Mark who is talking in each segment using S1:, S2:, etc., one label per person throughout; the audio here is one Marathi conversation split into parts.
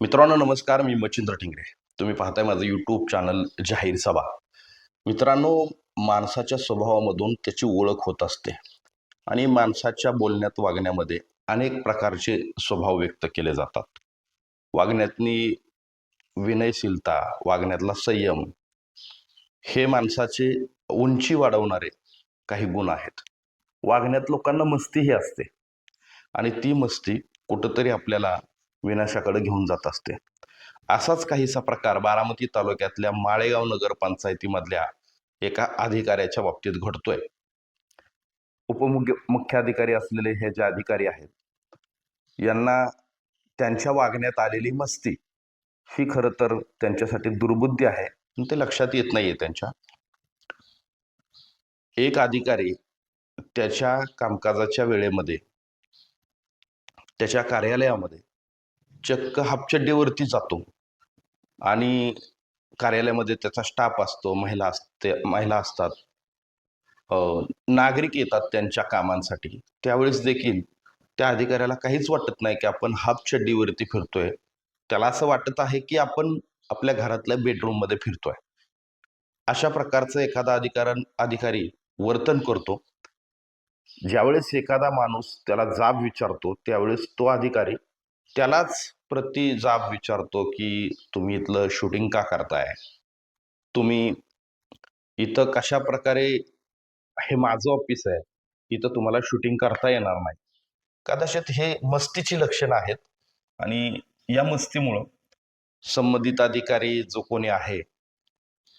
S1: मित्रांनो नमस्कार. मी मच्छिंद्र टिंगरे तुम्ही पाहताय माझं यूट्यूब चॅनल जाहीर सभा. मित्रांनो माणसाच्या स्वभावामधून त्याची ओळख होत असते आणि माणसाच्या बोलण्यात वागण्यामध्ये अनेक प्रकारचे स्वभाव व्यक्त केले जातात. वागण्यातनी विनयशीलता वागण्यातला संयम हे माणसाचे उंची वाढवणारे काही गुण आहेत. वागण्यात लोकांना मस्तीही असते आणि ती मस्ती कुठंतरी आपल्याला विनाशाकडे घेऊन जात असते. असाच काहीसा प्रकार बारामती तालुक्यातल्या माळेगाव नगरपंचायतीमधल्या एका अधिकाऱ्याच्या बाबतीत घडतोय. उपमुख्य मुख्याधिकारी असलेले हे जे अधिकारी आहेत यांना त्यांच्या वागण्यात आलेली मस्ती ही खरं तर त्यांच्यासाठी दुर्बुद्धी आहे पण ते लक्षात येत नाहीये त्यांच्या. एक अधिकारी त्याच्या कामकाजाच्या वेळेमध्ये त्याच्या कार्यालयामध्ये चक्क हापचड्डीवरती जातो. आणि कार्यालयामध्ये त्याचा स्टाफ असतो महिला असते महिला असतात. नागरिक येतात त्यांच्या कामांसाठी. त्यावेळेस देखील त्या अधिकाऱ्याला काहीच वाटत नाही की आपण हापचड्डीवरती फिरतोय. त्याला असं वाटत आहे की आपण आपल्या घरातल्या बेडरूममध्ये फिरतोय. अशा प्रकारचं एखादा अधिकार अधिकारी वर्तन करतो. ज्यावेळेस एखादा माणूस त्याला जाब विचारतो त्यावेळेस तो अधिकारी त्यालाच प्रति जाब विचारतो की तुम्ही इथलं शूटिंग का करताय? तुम्ही इथं कशा प्रकारे हे माझं ऑफिस आहे इथं तुम्हाला शूटिंग करता येणार नाही. कदाचित हे मस्तीची लक्षणं आहेत आणि या मस्तीमुळं संबंधित अधिकारी जो कोणी आहे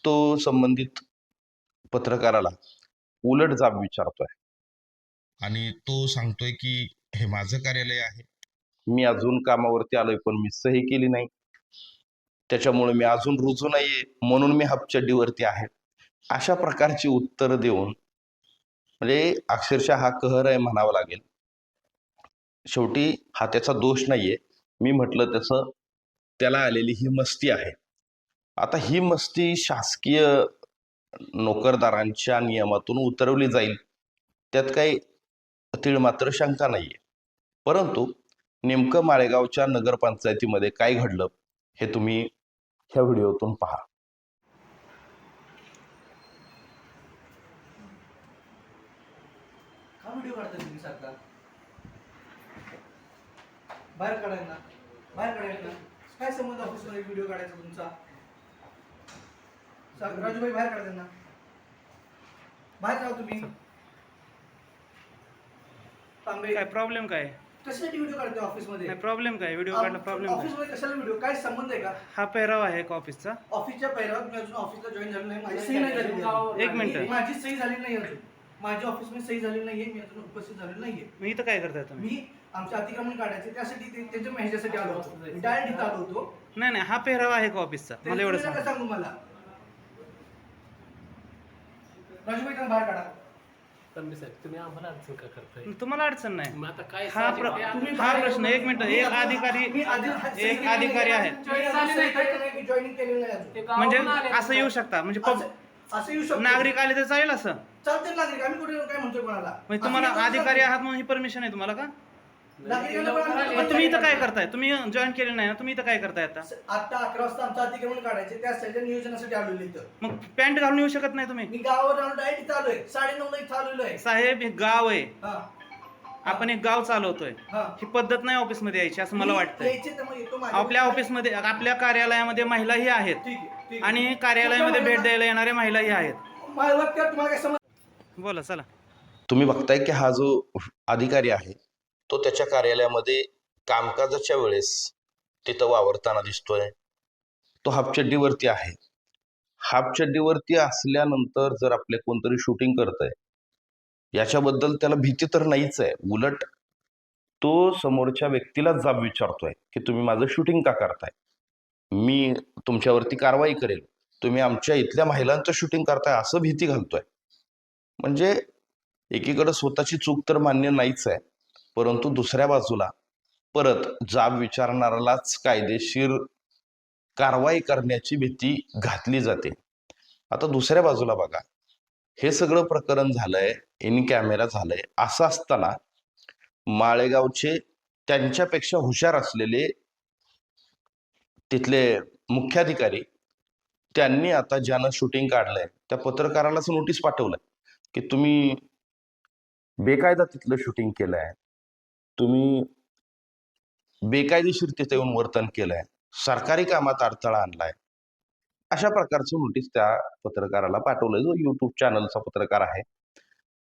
S1: तो संबंधित पत्रकाराला उलट जाब विचारतोय. आणि तो सांगतोय की हे माझं कार्यालय आहे मी अजून कामावरती आलोय पण मी सही केली नाही. त्याच्यामुळे मी अजून रुजू नाहीये म्हणून मी हपचड्डीवरती आहे. अशा प्रकारची उत्तर देऊन म्हणजे अक्षरशः हा कहर आहे म्हणावा लागेल. शेवटी हा त्याचा दोष नाहीये. मी म्हटलं तसं त्याला आलेली ही मस्ती आहे. आता ही मस्ती शासकीय नोकरदारांच्या नियमातून उतरवली जाईल त्यात काही तीळ मात्र शंका नाहीये. परंतु नेमकं माळेगावच्या नगरपंचायतीमध्ये काय घडलं हे तुम्ही ह्या व्हिडिओतून पहा.
S2: का व्हिडिओ काढता तुम्ही सारखा. बाहेर काढायला बाहेर काढायला काय संबंध ऑफिसमध्ये व्हिडिओ काढायचा तुमचा? राजूभाई बाहेर काढा त्यांना. बाहेर जाऊ तुम्ही.
S3: काय प्रॉब्लेम काय?
S2: कशासाठी व्हिडिओ काढते ऑफिसमध्ये
S3: नाही प्रॉब्लेम काय? व्हिडिओ काढणं प्रॉब्लेम काय?
S2: ऑफिसमध्ये कशाला व्हिडिओ काय संबंध आहे का?
S3: हा पेहराव आहे का ऑफिसचा
S2: ऑफिसच्या पहिल्यावर मी अजून ऑफिसला जॉईन झालो नाही. माझी सही नाही झाली. अजून.
S3: एक मिनिट.
S2: मी- माझी सही झाली नाही अजून. माझ्या ऑफिसमध्ये सही झाली नाहीये. मी अजून उपस्थित झालेलो नाहीये.
S3: मी इथं काय करताय तुम्ही?
S2: मी आमचं अतिक्रमण काढायचे त्यासाठी ते- त्यांच्या ह्याच्यासाठी आलो होतो. मी डायरेक्ट इथं आलो होतो.
S3: नाही नाही. हा पेहराव आहे का ऑफिसचा मला एवढं सांग.
S2: मला. राजूभाई त्यांना बाहेर काढा.
S4: तन्वी साहेब तुम्ही आम्हाला अडचण का करताय
S3: तुम्हाला अडचण नाही
S4: मग आता काय
S3: हा प्र-
S4: साहजिक आहे.
S2: तुम्ही
S3: हा प्रश्न एक मिनिट एक अधिकारी एक अधिकारी. आहे
S2: जॉईनिंग केलेलं नाही अजून.
S4: ते
S3: म्हणजे
S4: आले
S3: असं येऊ शकता म्हणजे पब-
S2: असं असं येऊ शकतो
S3: नागरिक आले तर चालेल असं
S2: चालते नागरिक आम्ही कुठे काय म्हणतोय कोणाला
S3: म्हणजे तुम्हाला
S2: असं
S3: अधिकारी. आहात म्हणून ही परमिशन आहे तुम्हाला का
S2: पण
S3: तुम्ही इथं काय करताय? तुम्ही जॉईन केले नाही ना तुम्ही इथं काय करताय आता?
S2: आता अकरा वाजता आमचं अतिक्रमण काढायचे त्यासाठी नियोजनासाठी आलेलो इथं.
S3: मग पॅन्ट घालून येऊ शकत नाही तुम्ही?
S2: मी गावावर आलो डायरेक्ट इथं आलोय. साडे नऊ ला इथं आलेलो आहे
S3: साहेब हे गाव आहे.
S2: हा.
S3: आपण एक गाव चालवतोय.
S2: हा.
S3: ही पद्धत नाही ऑफिसमध्ये यायची असं मला
S2: मी
S3: वाटतंय.
S2: यायचे तर मग येतो माझ्या-
S3: आपल्या ऑफिसमध्ये आपल्या कार्यालयामध्ये महिलाही आहेत.
S2: ठीक आहे ठीक आहे.
S3: आणि कार्यालयामध्ये भेट द्यायला येणारे महिलाही आहेत.
S2: माझं वाक्य तुम्हाला काय समज
S3: बोला चला.
S1: तुम्ही बघताय की हा जो अधिकारी आहे तो त्याच्या कार्यालयामध्ये कामकाजाच्या वेळेस तिथं वावरताना दिसतोय. तो हापचड्डीवरती आहे. हापचड्डीवरती असल्यानंतर जर आपले कोणतरी शूटिंग करत आहे याच्याबद्दल त्याला भीती तर नाहीच आहे. उलट तो समोरच्या व्यक्तीला जाब विचारतोय की तुम्ही माझं शूटिंग का करताय? मी तुमच्यावरती कारवाई करेल. तुम्ही आमच्या इथल्या महिलांचं शूटिंग करताय असं भीती घालतोय. म्हणजे एकीकडे स्वतःची चूक तर मान्य नाहीच आहे. परंतु दुसऱ्या बाजूला परत जाब विचारणाऱ्यालाच कायदेशीर कारवाई करण्याची भीती घातली जाते. आता दुसऱ्या बाजूला बघा. हे सगळं प्रकरण झालंय इन कॅमेरा झालंय. असं असताना माळेगावचे त्यांच्यापेक्षा हुशार असलेले तिथले मुख्याधिकारी त्यांनी आता ज्यानं शूटिंग काढलंय त्या पत्रकारालाच नोटीस पाठवलंय की तुम्ही बेकायदा तिथलं शूटिंग केलंय. तुम्ही बेकायदेशीरतेचं येऊन वर्तन केलंय. सरकारी कामात अडथळा आणलाय. अशा प्रकारचं नोटीस त्या पत्रकाराला पाठवलंय. जो युट्यूब चॅनलचा पत्रकार आहे.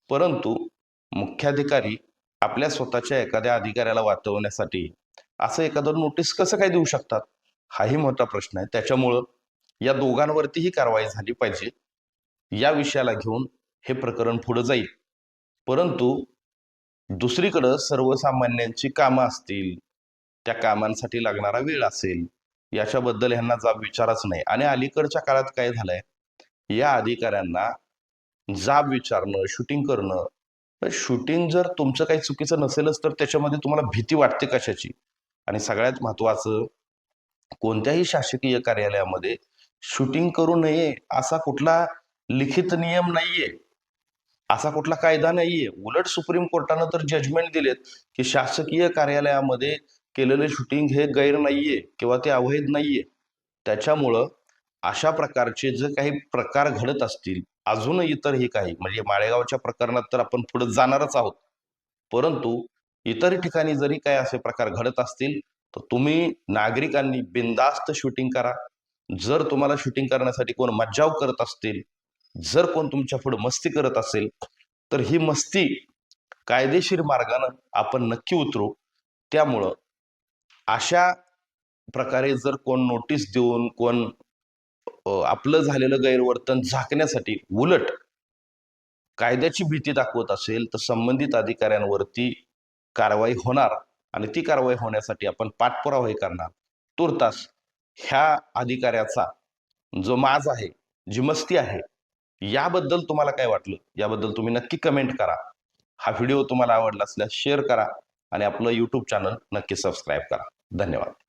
S1: परंतु मुख्याधिकारी आपल्या स्वतःच्या एखाद्या अधिकाऱ्याला वाचवण्यासाठी असं एखादं नोटीस कसं काय देऊ शकतात? हाही मोठा प्रश्न आहे. त्याच्यामुळं या दोघांवरतीही कारवाई झाली पाहिजे. या विषयाला घेऊन हे प्रकरण पुढे जाईल. परंतु दुसरीकडं सर्वसामान्यांची कामं असतील त्या कामांसाठी लागणारा वेळ असेल याच्याबद्दल ह्यांना जाब विचारच नाही. आणि अलीकडच्या काळात काय झालंय? या अधिकाऱ्यांना जाब विचारणं शूटिंग करणं तर शूटिंग जर तुमचं काही चुकीचं नसेलच तर त्याच्यामध्ये तुम्हाला भीती वाटते कशाची? आणि सगळ्यात महत्वाचं कोणत्याही शासकीय कार्यालयामध्ये शूटिंग करू नये असा कुठला लिखित नियम नाहीये. असा कुठला कायदा नाहीये. उलट सुप्रीम कोर्टानं तर जजमेंट दिलेत की शासकीय कार्यालयामध्ये केलेले शूटिंग हे गैर नाहीये किंवा ते अवैध नाहीये. त्याच्यामुळं अशा प्रकारचे जे काही प्रकार घडत असतील अजून इतरही काही म्हणजे माळेगावच्या प्रकरणात तर आपण पुढे जाणारच आहोत. परंतु इतर ठिकाणी जरी काही असे प्रकार घडत असतील तर तुम्ही नागरिकांनी बिनदास्त शूटिंग करा. जर तुम्हाला शूटिंग करण्यासाठी कोण मज्जाव करत असतील जर कोण तुमच्यापुढे मस्ती करत असेल तर ही मस्ती कायदेशीर मार्गानं आपण नक्की उतरू. त्यामुळं अशा प्रकारे जर कोण नोटीस देऊन कोण आपलं झालेलं गैरवर्तन झाकण्यासाठी उलट कायद्याची भीती दाखवत असेल तर संबंधित अधिकाऱ्यांवरती कारवाई होणार आणि ती कारवाई होण्यासाठी आपण पाठपुरावाही करणार. तुर्तास ह्या अधिकाऱ्याचा जो माज आहे जी मस्ती आहे याबद्दल तुम्हाला काय वाटलं? याबद्दल तुम्ही नक्की कमेंट करा. हा व्हिडिओ तुम्हाला आवडला असल्यास शेअर करा आणि आपलं यूट्यूब चॅनल नक्की सबस्क्राईब करा. धन्यवाद.